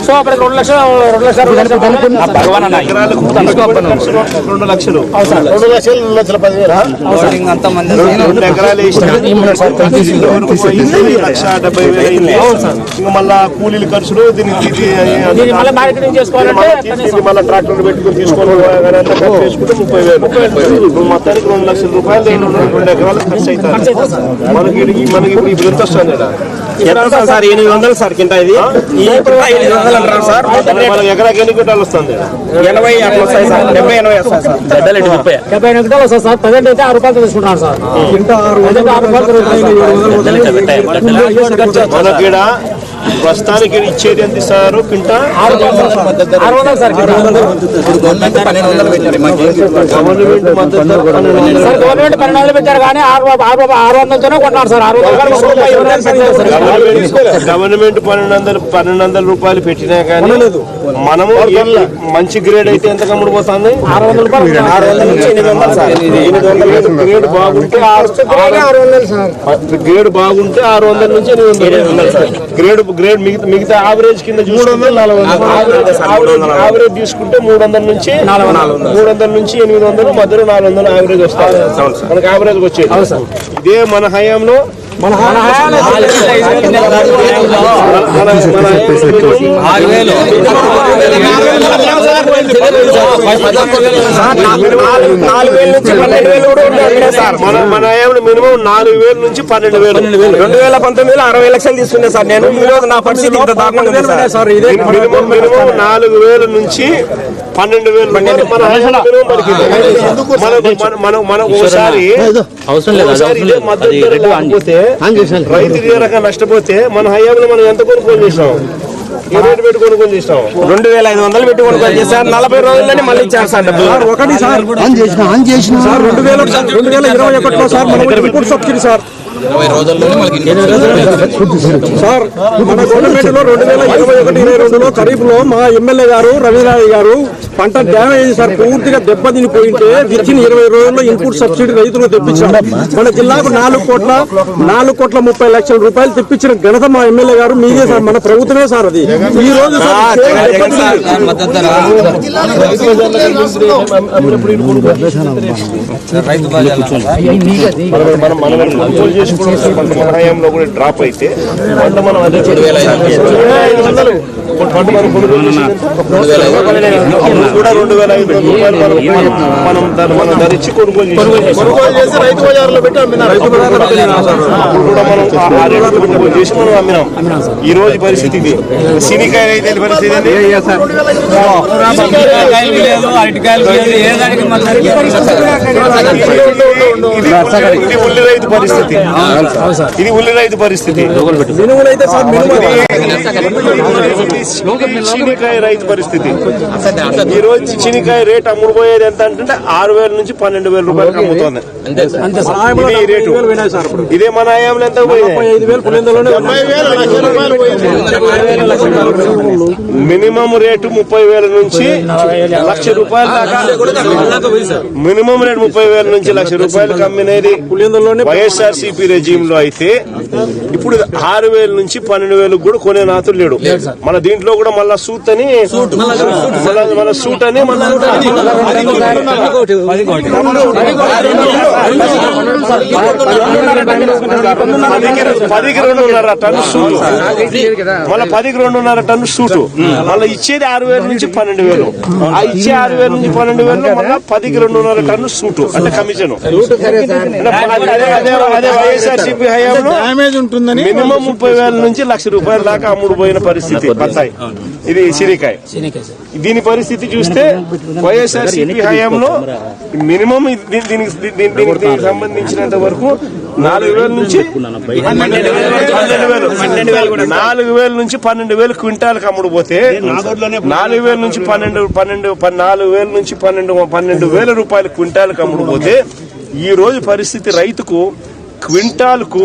So రెండు లక్షలు రెండు లక్షలు రెండు లక్షలు. రెండు లక్షలు రెండు లక్షలు పదివేల? మళ్ళా కూలీల ఖర్చులు దీనికి మళ్ళీ మార్కెటింగ్ చేసుకోవాలంటే ఇది మళ్ళీ ట్రాక్టర్ పెట్టుకుని చేసుకుంటే ముప్పై వేలు. మొత్తానికి రెండు లక్షల రూపాయలు రెండు రెండు ఎకరాలు ఖర్చు అవుతారు. మనకి ఇది- మనకి ఇప్పుడు ఇప్పుడు ఎంత వస్తుంది? సార్ ఎనిమిది వందలు సార్ కింద ఇది. ఎనిమిది వందలు అంటారు సార్? మనకి ఎకరాకి ఎన్ని క్వింటాలు వస్తుంది? ఎనభై అట్లా వస్తాయి సార్. డెబ్బై ఎనభై వస్తాయి సార్. డెబ్బై ఎనిమిది రూపాయలు వస్తుంది సార్. ప్రజెంట్ అయితే ఆరు రూపాయలు తీసుకుంటున్నాను సార్. ప్రజెంట్ ఆరు రూపాయలు మనకి ప్రస్తుతానికి ఇచ్చేది ఎంత ఇస్తారు? కింటా గవర్నమెంట్ పన్నెండు వందలు. సార్ గవర్నమెంట్ పన్నెండు వందలు పెట్టారు కానీ ఆరు వందలతోనే సార్. ఆరు. గవర్నమెంట్ పన్నెండు వందలు పన్నెండు వందల రూపాయలు పెట్టినా కానీ మనము మంచి గ్రేడ్ అయితే ఎంత కమ్ముడు పోతుంది? ఆరు వందల గ్రేడ్ బాగుంటే గ్రేడ్ బాగుంటే ఆరు వందల నుంచి ఎనిమిది వందలు గ్రేడ్ గ్రేడ్ మిగతా మిగతా యావరేజ్ కింద యావరేజ్ తీసుకుంటే మూడు వందల నుంచి మూడు వందల నుంచి ఎనిమిది వందలు మధ్యలో నాలుగు వందలు. యావరేజ్ వస్తాయి. మనకి యావరేజ్ వచ్చేది. ఇదే మన హయాంలో మన మన హయాంలో నాలుగు వేల నుంచి పన్నెండు వేలు కూడా సార్ మన మన మినిమం నాలుగు వేల నుంచి పన్నెండు వేలు రెండు వేల పంతొమ్మిదిలో అరవై లక్షలు తీసుకున్నా సార్ నేను ఈ రోజు నా పరిస్థితి ఇంత దారుణంగా ఉంది సార్ మినిమం మినిమం నాలుగు వేల నుంచి పన్నెండు వేలు మన. మన- ఒకసారి లేకపోతే రైతు రకంగా నష్టపోతే మన హయాంలో మనం ఎంత కొనుగోలు చేసాం ఏ రేటు పెట్టి కొనుగోలు చేసాం రెండు వేల ఐదు వందలు పెట్టి కొనుగోలు చేశారు. నలభై రోజుల్లోనే మళ్ళీ ఇచ్చారు సార్ డబ్బులు ఒకటి సార్. ఆన్ చేసిన ఆన్ చేసిన. సార్ రెండు వేల రెండు వేల ఇరవై ఒకటిలో సార్ మనం ఇన్పుట్ సబ్సిడీ సార్. సార్. మన గవర్నమెంట్లో రెండు వేల ఇరవై ఒకటి ఇరవై రెండులో ఖరీఫ్లో మా ఎమ్మెల్యే గారు రవీంద్రనాథ్ గారు పంట డ్యామేజ్ సార్ పూర్తిగా దెబ్బతిని పోయింటే వితిన్ ఇరవై రోజుల్లో ఇన్పుట్ సబ్సిడీ రైతులకు తెప్పించాం. మన జిల్లాకు నాలుగు కోట్ల నాలుగు కోట్ల ముప్పై లక్షల రూపాయలు తెప్పించిన ఘనత మా ఎమ్మెల్యే గారు మీదే సార్ మన ప్రభుత్వమే సార్ అది. ఈ రోజు సార్ మనం మన హయాంలో కూడా డ్రాప్ అయితే పంట మనం అదే కూడా రెండు వేల ఐదు రూపాయలు మనం మనం దాన్ని మనం ధరించి కొనుగోలు చేసాం కొనుగోలు చేసి రైతు బజార్లో పెట్టి అమ్మినారు. అప్పుడు కూడా మనం ఆ- ఆ రేటు కొనుగోలు చేసి మనం అమ్మినాం. ఈ రోజు పరిస్థితి ఇది. సినికాయ అయితే పరిస్థితి ఏంది? ఇది ఇది ఉల్లి రైతు పరిస్థితి. ఇది ఉల్లి రైతు పరిస్థితి. మినుములైతే సార్ మినుము చీనికాయ రైతు పరిస్థితి. ఈ రోజు చీనికాయ రేట్ అమ్ముడుపోయేది ఎంత అంటే ఆరు వేల నుంచి పన్నెండు వేల రూపాయలకు అమ్ముతుంది. ఇది రేటు. ఇదే మన హయాంలో ఎంత రూపాయలు మినిమం రేటు ముప్పై వేల నుంచి లక్ష రూపాయల దాకా. మినిమం రేటు ముప్పై వేల నుంచి లక్ష అమ్మినది వైఎస్ఆర్ సిపి రెజీమ్లో అయితే ఇప్పుడు ఆరు వేల నుంచి పన్నెండు వేలకు కూడా కొనే నాతులు లేడు. మన దీంట్లో కూడా మళ్ళా సూట్ అని మన సూట్ అని పదికి రెండున్నర టన్ను సూటు. మళ్ళీ పదికి రెండున్నర టన్ను సూటు. మళ్ళీ ఇచ్చేది ఆరు వేల నుంచి పన్నెండు వేలు. ఆ ఇచ్చే ఆరు వేల నుంచి పన్నెండు వేలు మళ్ళీ పదికి రెండున్నర టన్ను సూటు అంటే కమిషన్. హయాంలో డ్యామేజ్ ఉంటుందని మినిమం ముప్పై వేల నుంచి లక్ష రూపాయల దాకా అమ్ముడు పోయిన పరిస్థితి బత్తాయి ఇది సిరికాయ. దీని పరిస్థితి చూస్తే వైఎస్ఆర్ సిపి హయాంలో మినిమం దీనికి దీనికి సంబంధించినంత వరకు నాలుగు వేల నుంచి నాలుగు వేల నుంచి పన్నెండు వేలు క్వింటాలకు అమ్ముడు పోతే నాలుగు వేల నుంచి పన్నెండు పన్నెండు పన్- నాలుగు వేల నుంచి పన్నెండు పన్నెండు వేల రూపాయలు క్వింటాలకు అమ్ముడు పోతే ఈరోజు పరిస్థితి రైతుకు క్వింటాల్కు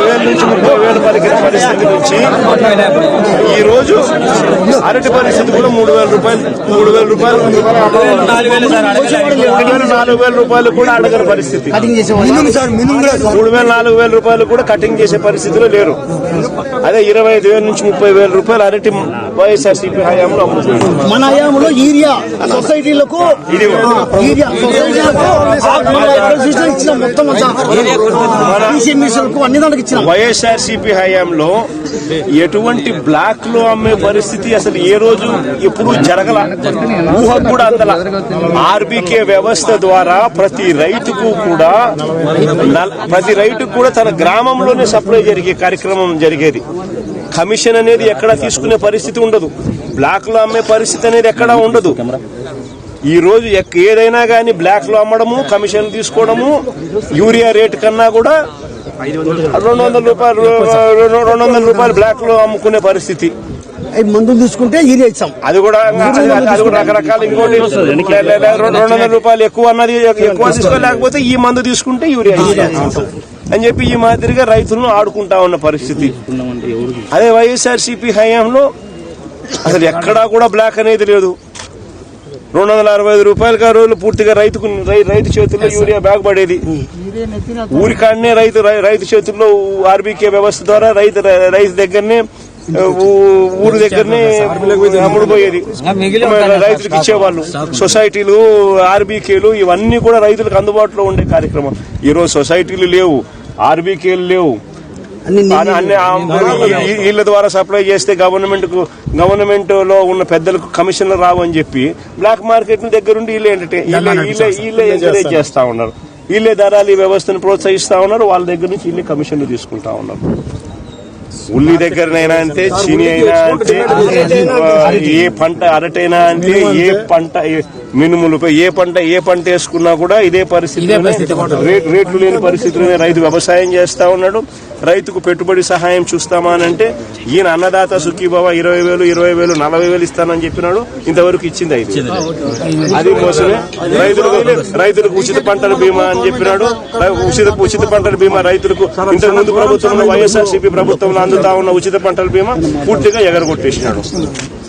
వేల నుంచి ముప్పై వేలు పలికిన పరిస్థితి నుంచి ఈ రోజు అరటి పరిస్థితి కూడా మూడు వేల రూపాయలు మూడు వేల రూపాయలు. వేల నాలుగు వేల రూపాయలు కూడా అడగని పరిస్థితి. మూడు వేల నాలుగు వేల రూపాయలు కూడా కటింగ్ చేసే పరిస్థితిలో లేరు. అదే ఇరవై ఐదు వేల నుంచి ముప్పై వేల రూపాయలు అరటి వైఎస్ఆర్ సిపి హయాంలో అమ్ముతుంది మన హయాంలో యూరియా సొసైటీలకు సిస్టమ్ ఇచ్చినాం మొత్తం అన్ని ఇచ్చినాం. వైఎస్ఆర్ సిపి హయాంలో ఎటువంటి బ్లాక్లో అమ్మే పరిస్థితి అసలు ఏ రోజు ఎప్పుడు జరగల? ఊహకు కూడా అందల. ఆర్బీకే వ్యవస్థ ద్వారా ప్రతి రైతుకు కూడా ప్రతి రైతుకు కూడా తన గ్రామంలోనే సప్లై జరిగే కార్యక్రమం జరిగేది. కమిషన్ అనేది ఎక్కడా తీసుకునే పరిస్థితి ఉండదు. బ్లాక్లో అమ్మే పరిస్థితి అనేది ఎక్కడా ఉండదు. ఈ రోజు ఏదైనా కానీ బ్లాక్లో అమ్మడము కమిషన్ తీసుకోవడము యూరియా రేట్ కన్నా కూడా రెండు వందల రూపాయలు రెండు వందల రూపాయలు బ్లాక్లో అమ్ముకునే పరిస్థితి. మందులు తీసుకుంటే యూరియా ఇచ్చాం. అది కూడా అది- కూడా రకరకాల ఇంకోటి రెండు వందల రూపాయలు ఎక్కువ అన్నది ఎక్కువ తీసుకోలేకపోతే ఈ మందు తీసుకుంటే యూరియా ఇస్తాం. అని చెప్పి ఈ మాదిరిగా రైతులను ఆడుకుంటా ఉన్న పరిస్థితి. అదే వైఎస్ఆర్ సిపి హయాంలో అసలు ఎక్కడా కూడా బ్లాక్ అనేది లేదు. రెండు వందల అరవై ఐదు రూపాయలకి ఆ రోజులు పూర్తిగా రైతుకు రైతు చేతుల్లో యూరియా బ్యాగ్ పడేది. ఊరికాడనే రైతు రైతు చేతుల్లో ఆర్బీకే వ్యవస్థ ద్వారా రైతు రైతు దగ్గరనే ఊరు దగ్గరనే అమ్ముడుపోయేది. రైతులకు ఇచ్చేవాళ్ళు. సొసైటీలు ఆర్బీకేలు ఇవన్నీ కూడా రైతులకు అందుబాటులో ఉండే కార్యక్రమం. ఈ రోజు సొసైటీలు లేవు ఆర్బీకేలు లేవు. వీళ్ళ ద్వారా సప్లై చేస్తే గవర్నమెంట్కు గవర్నమెంట్లో ఉన్న పెద్దలకు కమిషన్లు రావు అని చెప్పి బ్లాక్ మార్కెట్ దగ్గరుండి వీళ్ళే వీళ్ళే ఎంకరేజ్ చేస్తా ఉన్నారు. వీళ్ళే ధరలు ఈ వ్యవస్థను ప్రోత్సహిస్తా ఉన్నారు. వాళ్ళ దగ్గర నుంచి వీళ్ళే కమిషన్లు తీసుకుంటా ఉన్నారు. ఉల్లి దగ్గరనైనా అంతే చీని అయినా అంతే ఏ పంట అరటైనా అంతే ఏ పంట మినుములపై ఏ పంట ఏ పంట వేసుకున్నా కూడా ఇదే పరిస్థితి రేట్ రేట్లు లేని పరిస్థితిలోనే రైతు వ్యవసాయం చేస్తా ఉన్నాడు. రైతుకు పెట్టుబడి సహాయం చూస్తామా అని అంటే ఈయన అన్నదాత సుఖీభావ ఇరవై వేలు ఇరవై వేలు నలభై వేలు ఇస్తానని చెప్పినాడు. ఇంతవరకు ఇచ్చింది ఐదు అది మోసమే రైతులకు రైతులకు ఉచిత పంటల బీమా అని చెప్పినాడు. ఉచిత ఉచిత పంటల బీమా రైతులకు ఇంతకు ముందు ప్రభుత్వంలో వైఎస్ఆర్సీపీ ప్రభుత్వంలో అందుతా ఉన్న ఉచిత పంటల బీమా పూర్తిగా ఎగరగొట్టేసినాడు.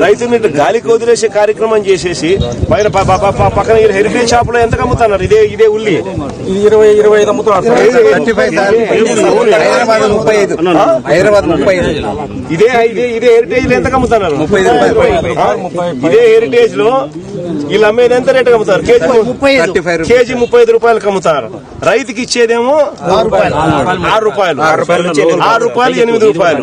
రైతుని గాలికి వదిలేసే కార్యక్రమం చేసేసి పైన పక్కన హెరిటేజ్ షాప్లో ఎంత అమ్ముతున్నారు ఇదే ఇదే ఉల్లి. ఇది ఇరవై ఇరవై ఐదు అమ్ముతున్నారు హైదరాబాద్ ముప్పై ఇదే ఇదే ఇదే హెరిటేజ్లో ఎంత అమ్ముతున్నారు? ఇదే హెరిటేజ్లో వీళ్ళు అమ్మేది ఎంత రేట్ అమ్ముతారు కేజీ కేజీ ముప్పై ఐదు రూపాయలకు అమ్ముతారు రైతుకి ఇచ్చేదేమో ఆరు రూపాయలు. ఆరు రూపాయలు. ఎనిమిది. రూపాయలు.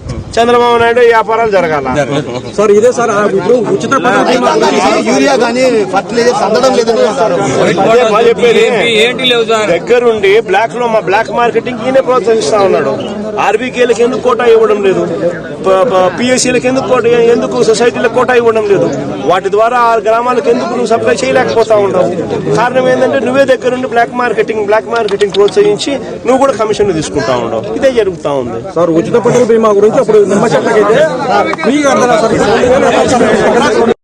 చంద్రబాబు నాయుడు వ్యాపారాలు జరగాల. సార్ ఇదే సార్ ఆ ఇప్పుడు ఉచిత యూరియా కానీ ఫర్టిలైజర్స్ అందడం దగ్గరుండి బ్లాక్లో మా బ్లాక్ మార్కెటింగ్ ఈయనే ప్రోత్సహిస్తా ఉన్నాడు. ఆర్బీకేలకు ఎందుకు కోటా ఇవ్వడం లేదు? పిఎస్సీలకు ఎందుకు కోట ఎందుకు సొసైటీలకు కోటా ఇవ్వడం లేదు? వాటి ద్వారా ఆ గ్రామాలకు ఎందుకు నువ్వు సప్లై చేయలేకపోతా ఉండవు కారణం ఏంటంటే నువ్వే దగ్గరుండి బ్లాక్ మార్కెటింగ్ బ్లాక్ మార్కెటింగ్ ప్రోత్సహించి నువ్వు కూడా కమిషన్ తీసుకుంటా ఉండవు ఇదే జరుగుతా ఉంది. సార్ ఉచిత పథకం బీమా గురించి అప్పుడు ನಮ್ಮ ಶಾಖೆಗೆ ಇದೆ. ಈಗ